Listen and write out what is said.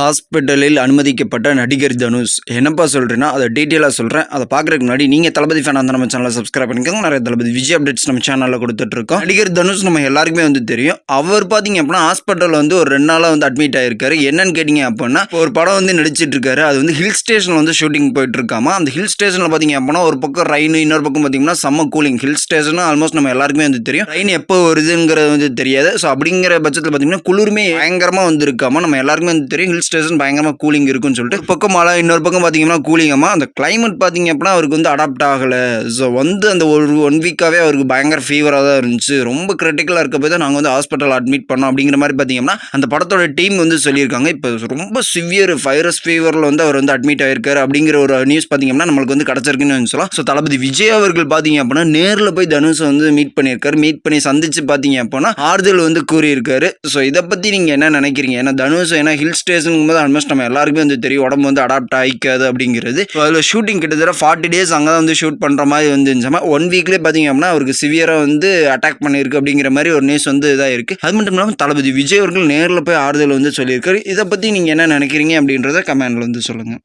ஹாஸ்பிட்டலில் அனுமதிக்கப்பட்ட நடிகர் தனுஷ். என்னப்பா சொல்கிறேன்னா அதை டீட்டெயிலாக சொல்கிறேன் அதை பார்க்குறதுக்கு முன்னாடி நீங்கள் தளபதி ஃபேன் அந்த நம்ம சேனலை சப்ஸ்கிரைப் பண்ணிக்கோங்க. நிறைய தளபதி விஜய் அப்டேட்ஸ் நம்ம சேனலில் கொடுத்துட்ருக்கோம். நடிகர் தனுஷ் நம்ம எல்லாருக்குமே வந்து தெரியும். அவர் பார்த்தீங்க அப்படின்னா ஹாஸ்பிட்டலில் வந்து ஒரு ரெண்டு நாளாக வந்து அட்மிட் ஆகிருக்காரு என்னன்னு கேட்டிங்க அப்படின்னா ஒரு படம் வந்து நடிச்சிட்டு இருக்காரு அது வந்து ஹில் ஸ்டேஷனில் வந்து ஷூட்டிங் போயிட்டு இருக்காமா அந்த ஹில் ஸ்டேஷனில் பார்த்தீங்க அப்படின்னா ஒரு பக்கம் ரெயின் இன்னொரு பக்கம் பார்த்தீங்கன்னா செம்ம கூலிங் ஹில் ஸ்டேஷனும் ஆல்மோஸ்ட் நம்ம எல்லாருக்குமே வந்து தெரியும். ரெயின் எப்போ வருதுங்கிறது வந்து தெரியாது. ஸோ அப்படிங்கிற பட்சத்தில் பார்த்தீங்கன்னா குளிருமே பயங்கரமாக வந்துருக்காமா? நம்ம எல்லாருக்குமே வந்து தெரியும். ஹில் ஸ்டேஷன் பயங்கரமாக கூலிங் இருக்குன்னு சொல்லிட்டு ஒரு பக்கம் மழை இன்னொரு பக்கம் பார்த்தீங்கன்னா கூலிங்கம்மா அந்த கிளைமேட் பார்த்தீங்க அப்படின்னா அவருக்கு வந்து அடாப்ட் ஆகலை. ஸோ வந்து அந்த ஒரு ஒன் வீக்காகவே அவருக்கு பயங்கர ஃபீவராக தான் இருந்துச்சு. ரொம்ப கிரிட்டிக்கலாக இருக்க போய் தான் நாங்கள் வந்து ஹாஸ்பிட்டல் அட்மிட் பண்ணோம் அப்படிங்கிற மாதிரி பார்த்தீங்கன்னா அந்த படத்தோட டீம் வந்து சொல்லியிருக்காங்க. இப்போ ரொம்ப சிவியர் வைரஸ் ஃபீவரில் வந்து அவர் வந்து அட்மிட் ஆயிருக்காரு அப்படிங்கிற ஒரு நியூஸ் பார்த்தீங்கன்னா நம்மளுக்கு வந்து கிடச்சிருக்குன்னு சொல்லலாம். ஸோ தளபதி விஜய் அவர்கள் பார்த்தீங்க அப்படின்னா நேரில் போய் தனுஷை வந்து மீட் பண்ணியிருக்காரு. மீட் பண்ணி சந்திச்சு பார்த்தீங்க அப்படின்னா ஆறுதல் வந்து கூறியிருக்காரு. ஸோ இதை பற்றி நீங்கள் என்ன நினைக்கிறீங்க? ஏன்னா தனுஷ் ஏன்னா ஹில் ஸ்டேஷன் ஸ்டேஷனுங்கும் போது ஆல்மோஸ்ட் நம்ம எல்லாருக்குமே வந்து தெரியும் உடம்பு வந்து அடாப்ட் ஆகிக்காது அப்படிங்கிறது. அதில் ஷூட்டிங் கிட்டத்தட்ட ஃபார்ட்டி டேஸ் அங்கே தான் வந்து ஷூட் பண்ணுற மாதிரி வந்து இருந்துச்சாம ஒன் வீக்லேயே பார்த்தீங்க அப்படின்னா அவருக்கு சிவியராக வந்து அட்டாக் பண்ணியிருக்கு அப்படிங்கிற மாதிரி ஒரு நியூஸ் வந்து இதாக இருக்குது அது மட்டும் இல்லாமல் தளபதி விஜய் அவர்கள் நேரில் போய் ஆறுதல் வந்து சொல்லியிருக்காரு. இதை பற்றி நீங்கள் என்ன நினைக்கிறீங்க அப்படின்றத கமெண்டில் வந்து சொல்லுங்கள்